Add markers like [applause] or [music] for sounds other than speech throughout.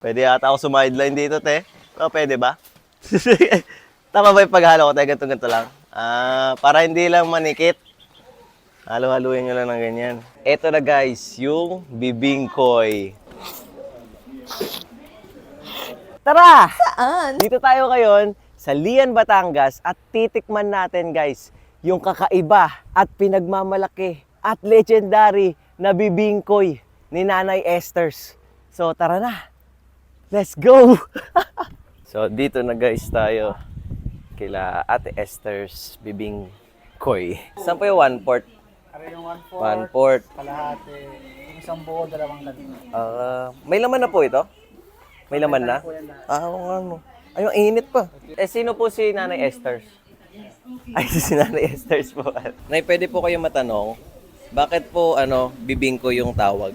Pwede ata ako sumideline dito, te. O, pwede ba? [laughs] Tama ba yung paghalo ko, te? Ganto-ganto lang. Ah, para hindi lang manikit. Halo-haluin nyo lang ng ganyan. Ito na guys, yung bibingkoy. Tara! Saan? Dito tayo ngayon sa Lian, Batangas at titikman natin guys yung kakaiba at pinagmamalaki at legendary na bibingkoy ni Nanay Esther's. So tara na! Let's go! [laughs] so dito na guys tayo kila Ate Esther's bibingkoy. Saan po yung one port? Ano yung one fourth, One port. kalahati, yung isang buo, dalawang ganito. Ah, may laman na po ito? May laman na? Ah, oo nga no. Ay, ang init pa. Eh, sino po si Nanay Esther's? Ay, [laughs] si Nanay Esther's po. Nay, pwede po kayo matanong, bakit po, ano, bibingko yung tawag?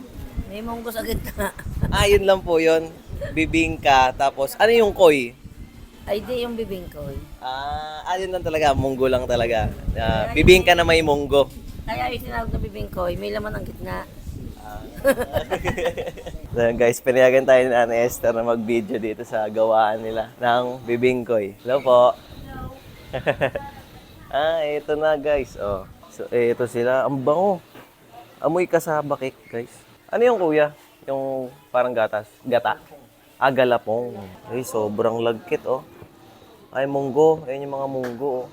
May munggo sa gitna. Ah, yun lang po yun. Bibingka, tapos, ano yung koy? Ay, di yung bibing ko. eh. Ah, ah, yun lang talaga, munggo lang talaga. Ah, bibingka na may munggo. Kaya yung tinawag na bibing ko, may laman ang gitna. [laughs] So, guys, pinayagan tayo ni Nanay Esther na mag-video dito sa gawaan nila ng bibingkoy. Hello po. [laughs] ah, ito na guys. Oh. So, ito sila. Ang bango. Amoy kasaba cake, guys. Ano yung kuya? Yung parang gatas? Gata? Ah, galapong. Ay, sobrang lagkit, oh. Ay, munggo. Ayun yung mga munggo, oh.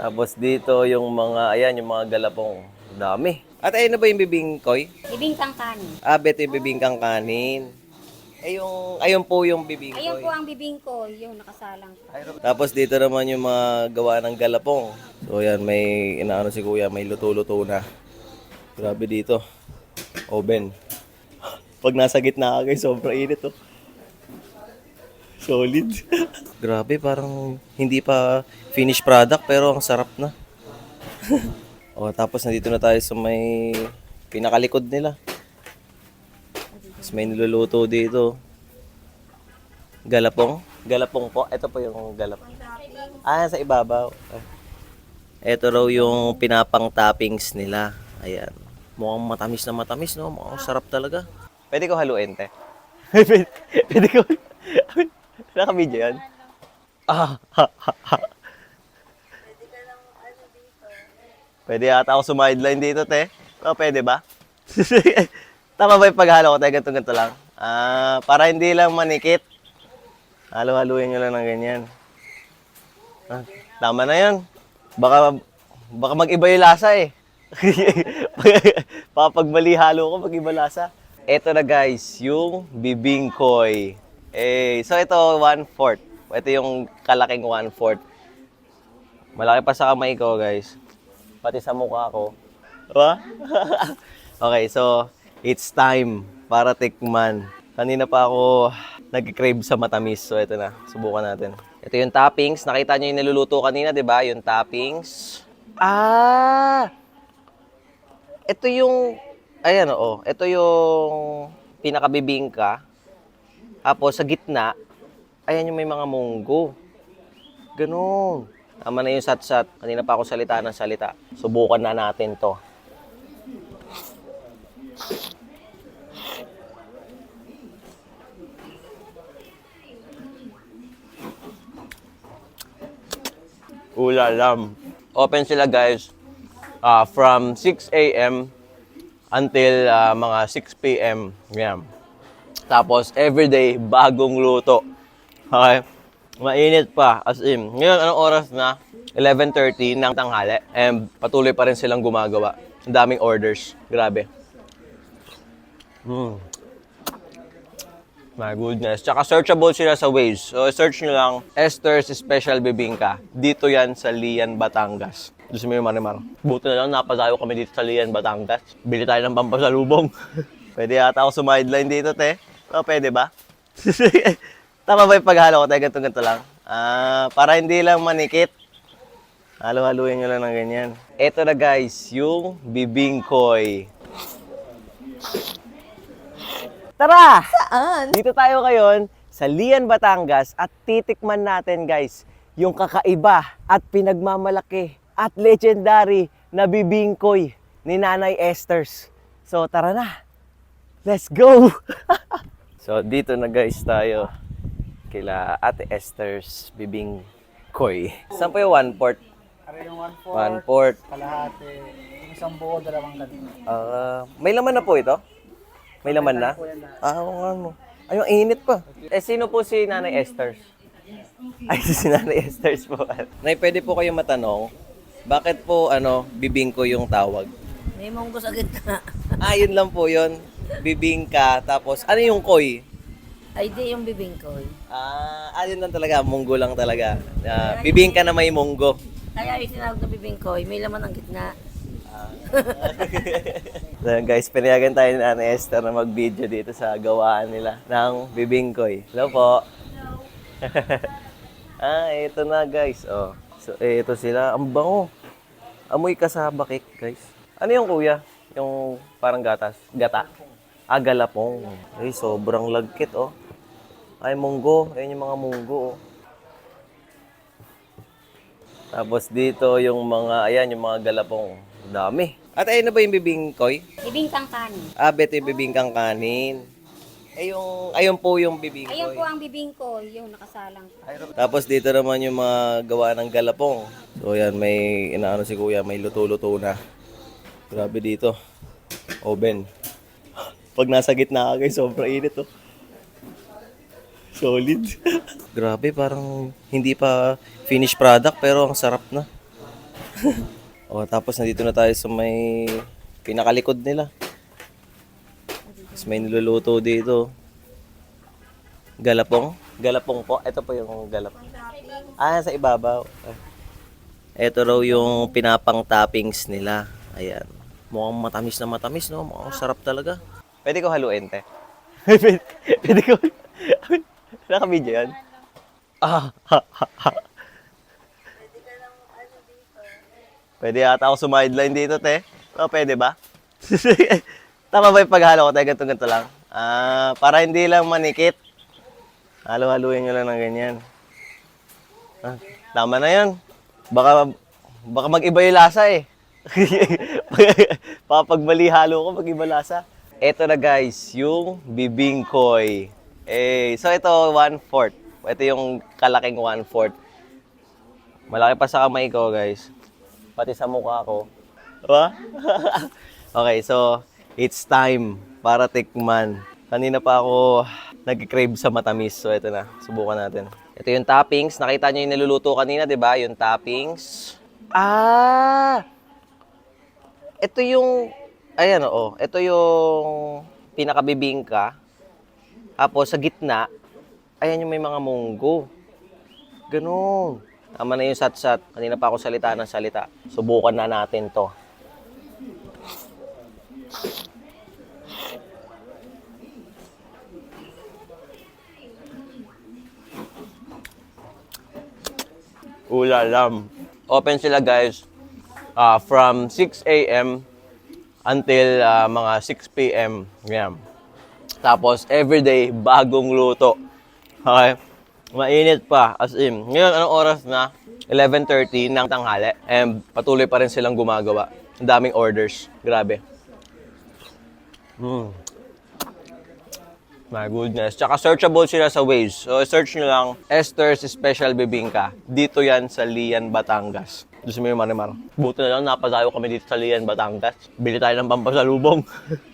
Tapos dito yung mga, ayan, yung mga galapong. Dami. At ayun na ba yung bibingkoy? Bibing kangkani. Ah, beto yung bibingkang kanin. Ay, yung, ayun po yung bibingkoy. Ayun po ang bibing ko, yung nakasalang. Tapos dito naman yung mga gawa ng galapong. So yan, may inaano si kuya, may luto-luto na. Grabe dito. Oven. Pag nasa gitna ka guys, sobrang init oh. Solid. [laughs] Grabe, parang hindi pa finished product pero ang sarap na. [laughs] o, tapos nandito na tayo sa may pinakalikod nila. Tapos may niluluto dito. Galapong? Galapong po. Ito po yung galapong. Ah, sa ibabaw. Ah. Ito raw yung pinapang toppings nila. Ayan. Mukhang matamis na matamis, no? Mukhang sarap talaga. Pwede ko haluin, te? [laughs] pwede, pwede ko... [laughs] Naka-video yan? Ah, ha, ha, ha. Pwede ata ako sumideline dito, te. O, pwede ba? [laughs] Tama ba yung paghalo ko, te? Ganto-ganto lang. Ah, para hindi lang manikit. Halo-haluin nyo lang ng ganyan. Ah, tama na yan. Baka, baka mag-iba yung lasa eh. baka pag mali halo ko, mag-iba lasa. Ito na guys, yung bibingkoy. Eh, so ito, one-fourth. Ito yung kalaking one-fourth. Malaki pa sa kamay ko, guys. Pati sa mukha ko. Diba? [laughs] okay, so, it's time para tikman. Kanina pa ako nag-crave sa matamis. So, ito na. Subukan natin. Ito yung toppings. Nakita nyo yung niluluto kanina, di ba? Yung toppings. Ah! Ito yung... Ayan, oo. Ito yung pinakabibingka. Tapos, sa gitna, ayan yung may mga munggo. Ganun. Tama na yung sat-sat. Kanina pa ako salita ng salita. Subukan na natin to. Ulalam. Open sila guys ah, from 6 a.m. until ah, mga 6 p.m. Yan. Tapos everyday bagong luto. Okay? Mainit pa. As in, ngayon anong oras na? 11.30 ng tanghali. And patuloy pa rin silang gumagawa. Ang daming orders. Grabe. Mm. My goodness. Tsaka searchable sila sa Waze. So, search nyo lang Esther's Special Bibingka. Dito yan sa Lian, Batangas. Diyos mo yung marimar. Buti na lang napadayo kami dito sa Lian, Batangas. Bili tayo ng pampasalubong. [laughs] pwede yata ako sumideline dito, te. O, pwede ba? [laughs] Tama ba yung paghalo ko, te? Ganto-ganto lang. Ah, para hindi lang manikit. Halo-haluin nyo lang ng ganyan. Ito na guys, yung bibingkoy. Tara! Saan? Dito tayo ngayon sa Lian, Batangas at titikman natin guys yung kakaiba at pinagmamalaki at legendary na bibingkoy ni Nanay Esther's. So tara na. Let's go! [laughs] so, dito na guys tayo. Kila Ate Esther's Bibing Koy. Saan po yung one port? Pero yung one fourth, One port. kalahati. Isang buo, dalawang ganito. Ah, may laman na po ito? May laman na? Ah, oo nga no. Ay, ang init pa. Eh, sino po si Nanay Esther's? Ay, si Nanay Esther's po. Nay, pwede po kayo matanong, bakit po, ano, bibingko yung tawag? May munggo sa gitna. Ah, yun lang po yun. Bibingka, tapos, ano yung koy? Ay, di yung bibingkoy. Ah, ah, yun lang talaga, munggo lang talaga. Ah, bibingka na may munggo. Kaya yung tinawag na bibingkoy, may laman ang gitna. [laughs] So yun, guys, pinayagan tayo ni Ana Esther na mag-video dito sa gawaan nila ng bibingkoy. Hello po. [laughs] ah, ito na guys. Oh. So, eh, ito sila. Ang bango. Amoy kasaba cake, guys. Ano yung kuya? Yung parang gatas? Gata? Ah, galapong. Ay, sobrang lagkit, oh. Ay, munggo. Ayun yung mga munggo, oh. Tapos dito yung mga, ayan, yung mga galapong. Dami. At ayun na ba yung bibingkoy? Bibingkang kanin. Ah, beto yung bibingkang kanin. Eh yung, ayun po yung bibingkoy. Ayun po ang bibingkoy, yung nakasalang. Tapos dito naman yung mga gawa ng galapong. So yan, may inaano si kuya, may luto-luto na. Grabe dito. Oven. [gasps] Pag nasa gitna ka guys, sobrang init oh. Solid. [laughs] Grabe, parang hindi pa finished product pero ang sarap na. [laughs] oh, tapos nandito na tayo sa may pinakalikod nila. Tapos may niluluto dito. Galapong? Galapong po. Ito po yung galapong. Ah, sa ibabaw. Ah. Ito raw yung pinapang toppings nila. Ayan. Mukhang matamis na matamis, no? Mukhang sarap talaga. Pwede ko haluin, te? [laughs] pwede, ko... Naka-video yan? Ah, ha, ha, ha. Pwede yata ako sumideline dito, te. O, pwede ba? [laughs] Tama ba yung paghalo ko, te? Ganto-ganto lang. Ah, para hindi lang manikit. Halo-haluin nyo lang ng ganyan. Ah, tama na yun. Baka, baka mag-iba yung lasa eh. [laughs] baka pag mali halo ko, mag-iba lasa. Ito na guys, yung bibingkoy. Eh, so ito, one-fourth. Ito yung kalaking one-fourth. Malaki pa sa kamay ko, guys. Pati sa mukha ko. Diba? [laughs] okay, so, it's time para tikman. Kanina pa ako nag-crave sa matamis. So, ito na. Subukan natin. Ito yung toppings. Nakita nyo yung niluluto kanina, di ba? Yung toppings. Ah! Ito yung... Ayan, oo. Ito yung pinakabibingka. Tapos, sa gitna, ayan yung may mga munggo. Ganun. Tama na yung sat-sat. Kanina pa ako salita ng salita. Subukan na natin to. Ulalam. Open sila guys ah, from 6 a.m. until ah, mga 6 p.m. Yan. Tapos everyday bagong luto. Okay? Mainit pa. As in, ngayon anong oras na? 11.30 ng tanghali. And patuloy pa rin silang gumagawa. Ang daming orders. Grabe. Mm. My goodness. Tsaka searchable sila sa Waze. So, search nyo lang Esther's Special Bibingka. Dito yan sa Lian, Batangas. Doon sa may Marimar. Buti na lang napadayo kami dito sa Lian, Batangas. Bili tayo ng pampasalubong. [laughs]